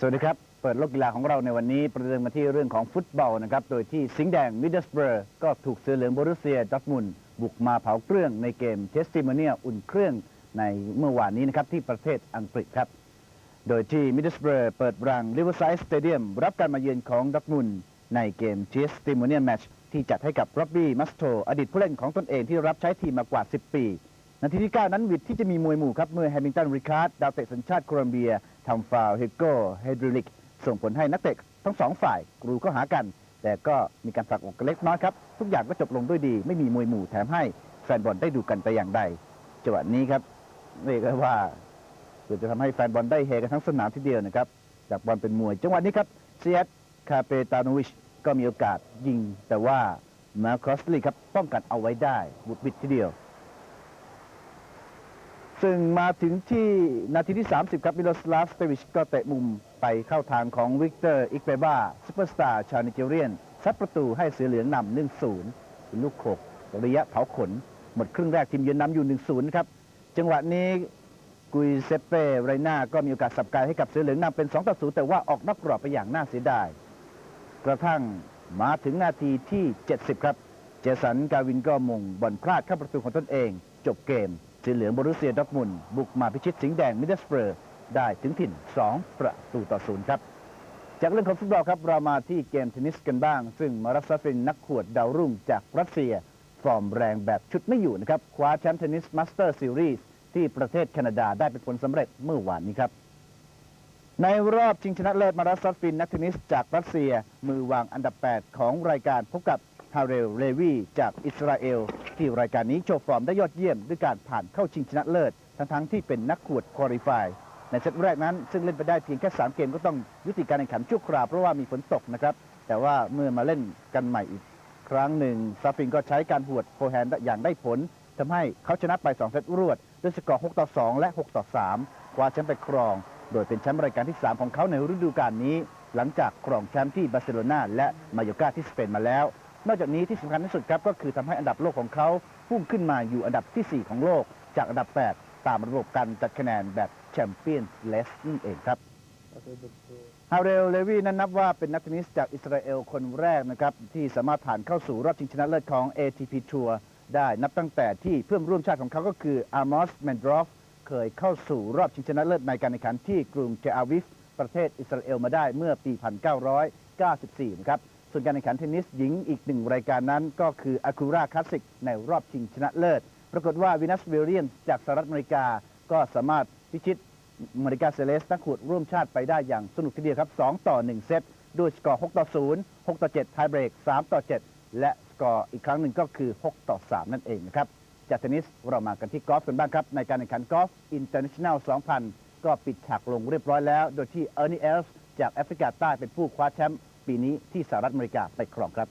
สวัสดีครับ เปิดโลกกีฬาของเราในวันนี้ประเดิมมาที่เรื่องของฟุตบอลนะครับ โดยที่สิงห์แดงมิดเดิลสเบอร์ก็ถูกเสือเหลืองบรุเซียดอร์ทมุนบุกมาเผาเครื่องในเกมเทสติมเนียอุ่นเครื่องในเมื่อวานนี้นะครับที่ประเทศอังกฤษครับ โดยที่มิดเดิลสเบอร์เปิดรังลิเวอร์ไซด์สเตเดียมรับการมาเยือนของดอร์ทมุนในเกมเทสติมเนียแมชที่จัดให้กับร็อบบี้มัสโตอดีตผู้เล่นของตนเองที่รับใช้ทีมมากว่า 10 ปี นาทีที่ 9 นั้นวิดที่จะมีมวยหมู่ครับเมื่อแฮมิลตันริคาร์ดดาวเตะสัญชาติโคลอมเบีย ทำฟาวล์เฮโก้เฮดริลิก ส่งผลให้นักเตะทั้งสองฝ่ายกรูเข้าหากัน แต่ก็มีการผลักอกเล็กน้อยครับ ทุกอย่างก็จบลงด้วยดี ไม่มีมวยหมู่แถมให้แฟนบอลได้ดูกันแต่อย่างใดจังหวะนี้ครับเรียกได้ว่าเกือบจะทำให้แฟนบอลได้เฮกันทั้งสนามทีเดียวนะครับจากบอลเป็นมวยจังหวะนี้ครับเซียตคาเปตาโนวิชก็มีโอกาสยิงแต่ว่ามาครอสลีครับป้องกันเอาไว้ได้บุดบิดทีเดียว ซึ่งมาถึงที่นาทีที่ 30 ครับมิโลสลาฟสเตวิชก็เตะมุมไปเข้าทางของวิกเตอร์อิกเบบ้าซูเปอร์สตาร์ชาวนิเจเรียนซัดประตูให้เสือเหลืองนำ1-0เป็นลูกโขกระยะเผาขน หมดครึ่งแรกทีมเยือนนำอยู่ 1-0 ครับ จังหวะนี้กุยเซเป้ไรน่าก็มีโอกาสสับกายให้กับเสือเหลืองนำเป็น2-0แต่ว่าออกนอกกรอบไปอย่างน่าเสียดาย กระทั่งมาถึงนาทีที่ 70 ครับ เจสันกาวินก็มงบอลพลาดเข้าประตูของตนเอง จบเกม สีเหลืองบรุเซียดอร์ทมุนบุกมาพิชิตสิงห์แดงมิดเดิลสเปอร์ได้ถึงถิ่น 2 ประตูต่อศูนย์ครับ จากเรื่องของฟุตบอลครับ เรามาที่เกมเทนนิสกันบ้าง ซึ่งมารัสซาฟินนักขวดดาวรุ่งจากรัสเซีย ฟอร์มแรงแบบชุดไม่อยู่นะครับ คว้าแชมป์เทนนิสมาสเตอร์ซีรีส์ที่ประเทศแคนาดาได้เป็นผลสำเร็จเมื่อวานนี้ครับ ในรอบชิงชนะเลิศมาราซอฟฟินนักเทนนิสจากรัสเซีย มือวางอันดับ 8 ของรายการพบกับ ฮาเรลเลวีจากอิสราเอล ที่รายการนี้โชว์ฟอร์มได้ยอดเยี่ยม ด้วยการผ่านเข้าชิงชนะเลิศ ทั้งๆที่เป็นนักขวดควอลิฟายในเซตแรกนั้นซึ่งเล่นไปได้เพียงแค่ 3 เกมก็ต้องยุติการแข่งขันชั่วคราวเพราะว่ามีฝนตกนะครับ แต่ว่าเมื่อมาเล่นกันใหม่อีก ครั้งหนึ่งซาฟินก็ใช้การหวดโฟแฮนด์อย่างได้ผลทำให้เขาชนะไป 2 เซตรวด ด้วยสกอร์ 6 ต่อ 2 และ 6 ต่อ 3 คว้าแชมป์ไปครอง โดยเป็นแชมป์รายการที่ 3 ของเขาในฤดูกาลนี้ หลังจากครองแชมป์ที่บาร์เซโลนาและมายอร์กาที่สเปนมาแล้ว นอกจากนี้ที่สำคัญที่สุดครับก็คือทำให้อันดับโลกของเขาพุ่งขึ้นมาอยู่อันดับที่ 4 ของโลก จากอันดับ 8 ตามระบบการจัดคะแนนแบบแชมเปี้ยนเลสนั่นเองครับฮาเรลเลวีนั้นนับว่าเป็นนักเทนนิสจากอิสราเอลคนแรกนะครับที่สามารถผ่านเข้าสู่รอบชิงชนะเลิศของ ATP Tour ได้นับตั้งแต่ที่เพื่อนร่วมชาติของเขาก็คืออามอสแมนดรอฟเคยเข้าสู่รอบชิงชนะเลิศในการแข่งขันที่กรุงเทอาวิฟประเทศอิสราเอลมาได้เมื่อปี 1994 นะครับ ส่วนการแข่งขันเทนนิสหญิงอีกหนึ่งรายการนั้น ก็คืออาคูราคลาสสิกในรอบชิงชนะเลิศ ปรากฏว่าวินัสเวเรียนจากสหรัฐอเมริกาก็สามารถพิชิตมาริกาเซเลสนักขวดร่วมชาติไปได้อย่างสนุกทีเดียวครับ 2 ต่อ 1 เซตด้วยสกอร์ 6 ต่อ 0 6 ต่อ 7 ไทยเบรก 3 ต่อ 7 และสกอร์อีกครั้งหนึ่งก็คือ 6 ต่อ 3 นั่นเองนะครับ จากเทนนิสเรามากันที่กอล์ฟกันบ้างครับ ในการแข่งขันกอล์ฟอินเตอร์เนชั่นแนล 2000 ก็ปิดฉากลงเรียบร้อยแล้ว โดยที่เออร์นีเอลส์จากแอฟริกาใต้เป็นผู้คว้าแชมป์ ปีนี้ที่สหรัฐอเมริกาไปครองครับ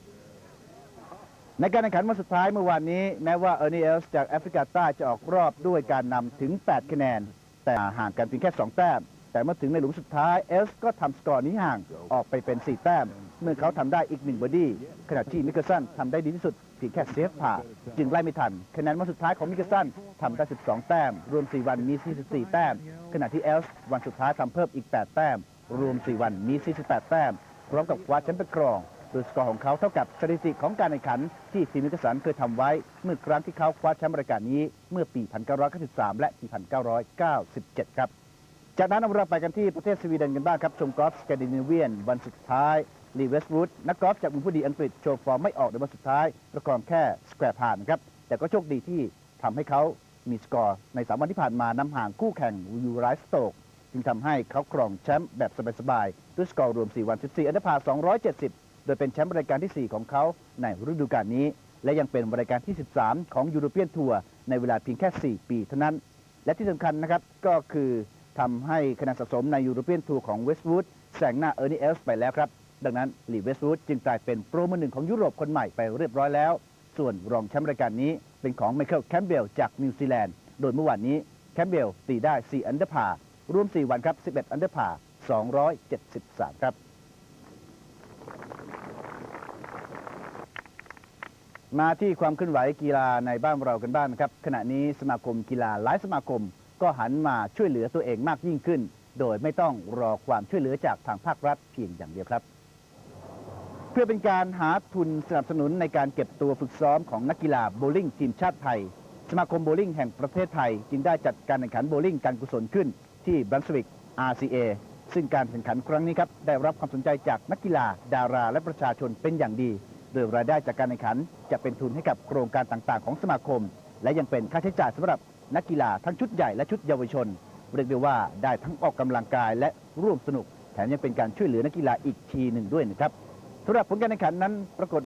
ในการแข่งขันวันสุดท้ายเมื่อวานนี้แม้ว่าเออร์นีเอลส์จากแอฟริกาใต้จะออกรอบด้วยการนำถึง 8 คะแนน แต่ห่างกันเพียงแค่ 2 แต้ม แต่เมื่อถึงในหลุมสุดท้ายเอลส์ก็ทำสกอร์นี้ห่างออกไปเป็น 4 แต้ม เมื่อเขาทำได้อีกหนึ่งบอดี้ขณะที่มิกเกอร์สันทำได้ดีที่สุดเพียงแค่เซฟผ่าจึงไล่ไม่ทันคะแนนวันสุดท้ายของมิกเกอร์สันทำได้ 12 แต้ม รวม 4 วันมี 44 แต้ม ขณะที่เอลส์วันสุดท้ายทำเพิ่มอีก 8 แต้ม รวม 4 วันมี 48 แต้ม พร้อมกับคว้าแชมป์ไปครองโดยสกอร์ของเขาเท่ากับสถิติของการแข่งขัน ที่ทีมมิกสันเคยทำไว้ เมื่อครั้งที่เขาคว้าแชมป์รายการนี้เมื่อปี 1993 และปี 1997 ครับ จากนั้นเราไปกันที่ประเทศสวีเดนกันบ้างครับชมกอล์ฟสแกนดิเนเวียนวันสุดท้ายลีเวสต์วูดนักกอล์ฟจากมืองผู้ดีอังกฤษโชว์ฟอร์มไม่ออกในวันสุดท้ายประกอบแค่สแควร์ผ่านครับแต่ก็โชคดีที่ทำให้เขามีสกอร์ในสามวันที่ผ่านมานำห่างคู่แข่งยูไรสโตก จึงทำให้เขาครองแชมป์แบบสบายๆด้วยสกอร์รวม 4 วัน 14 อันดับพา270 โดยเป็นแชมป์รายการที่ 4 ของเขาในฤดูกาลนี้ และยังเป็นรายการที่ 13 ของยูโรเปียนทัวร์ในเวลาเพียงแค่ 4 ปีเท่านั้น และที่สำคัญนะครับก็คือทำให้คะแนนสะสมในยูโรเปียนทัวร์ของเวสต์วูดแซงหน้าเออร์นีเอลส์ไปแล้วครับ ดังนั้นลีเวสต์วูดจึงกลายเป็นโปรมือหนึ่งของยุโรปคนใหม่ไปเรียบร้อยแล้ว ส่วนรองแชมป์รายการนี้เป็นของไมเคิลแคมเบลจากนิวซีแลนด์ โดยเมื่อวานนี้แคมเบลตีได้ 4 อันดอร์พา รวม 4 วันครับ 11 อันเดอร์พา273 ครับ มาที่ความเคลื่อนไหวกีฬาในบ้านเรากันบ้างนะครับ ขณะนี้สมาคมกีฬาหลายสมาคม ก็หันมาช่วยเหลือตัวเองมากยิ่งขึ้น โดยไม่ต้องรอความช่วยเหลือจากทางภาครัฐเพียงอย่างเดียวครับ เพื่อเป็นการหาทุนสนับสนุนในการเก็บตัวฝึกซ้อมของนักกีฬาโบว์ลิ่งทีมชาติไทยสมาคมโบว์ลิ่งแห่งประเทศไทย จึงได้จัดการแข่งขันโบว์ลิ่งการกุศลขึ้น ที่บรันสวิก RCA ซึ่งการแข่งขันครั้งนี้ครับ ได้รับความสนใจจากนักกีฬา ดารา และประชาชนเป็นอย่างดี โดยรายได้จากการแข่งขัน จะเป็นทุนให้กับโครงการต่างๆ ของสมาคม และยังเป็นค่าใช้จ่ายสำหรับนักกีฬาทั้งชุดใหญ่และชุดเยาวชน เรียกได้ว่าได้ทั้งออกกำลังกายและร่วมสนุก แถมยังเป็นการช่วยเหลือนักกีฬาอีกทีหนึ่งด้วยนะครับสำหรับผลการแข่งขันนั้นปรากฏ